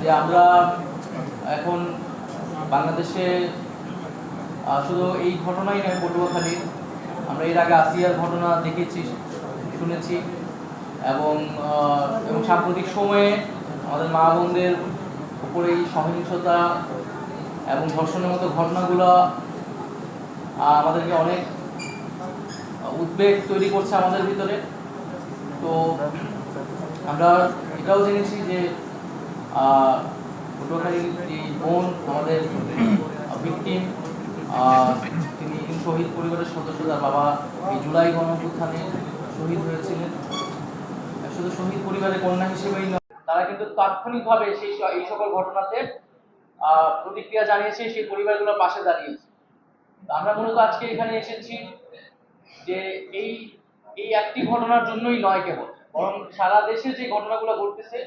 যে আমরা এখন বাংলাদেশে শুধু এই ঘটনাই নয় পটুয়াখালীর আমরা এর আগে আসিয়ার ঘটনা দেখেছি, শুনেছি। এবং এবং সাম্প্রতিক সময়ে আমাদের মা বোনদের উপরে এই সহিংসতা এবং ধর্ষণের মতো ঘটনাগুলো আমাদেরকে অনেক উদ্বেগ তৈরি করছে আমাদের ভিতরে। তো আমরা এটাও জেনেছি যে পটুয়াখালীর আমাদের ভিকটিম তিনি শহীদ পরিবারের সদস্য, তার বাবা এই জুলাই গণঅভ্যুত্থানে শহীদ হয়েছিলেন। শুধু শহীদ পরিবারের কন্যা হিসেবেই নয়, তারা কিন্তু তাৎক্ষণিকভাবে সেই এই সকল ঘটনাতে প্রতিক্রিয়া জানিয়েছে, সেই পরিবারগুলোর পাশে দাঁড়িয়েছে। আমরা মূলত আজকে এখানে এসেছি যে এই এই একটি ঘটনার জন্যই নয় কেবল, বরং সারা দেশে যে ঘটনাগুলো ঘটতেছে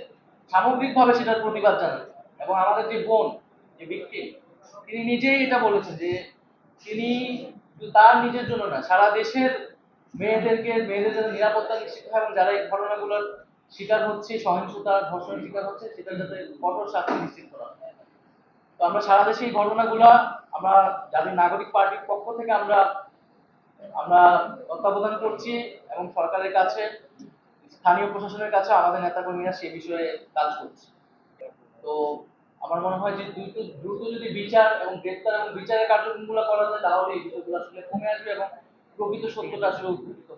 সামগ্রিকভাবে সেটার প্রতিবাদ জানাচ্ছে এবং আমাদের যে বোন, যে ভিকটিম তিনি নিজেই এটা বলেছেন যে তিনি তার নিজের জন্য না, সারা দেশের মেয়েদেরকে, মেয়েদের যাতে নিরাপত্তা নিশ্চিত হয় এবং যারা এই ঘটনাগুলোর শিকার হচ্ছে, সহিংসতা, ধর্ষণের শিকার হচ্ছে সেটা যাতে কঠোর শাস্তি নিশ্চিত করা তো আমরা সারা দেশে এই ঘটনাগুলো, আমরা জাতীয় নাগরিক পার্টির পক্ষ থেকে আমরা আমরা তত্ত্বাবধান করছি এবং সরকারের কাছে স্থানীয় প্রশাসনের কাছে আমাদের নেতাকর্মীরা সে বিষয়ে কাজ করছে। তো আমার মনে হয় যে দ্রুত দ্রুত যদি বিচার এবং গ্রেপ্তার এবং বিচারের কার্যক্রমগুলো করা যায়, তাহলে এই বিষয়গুলো আসলে কমে আসবে এবং প্রকৃত সত্যটা আসলে উদ্ঘাটিত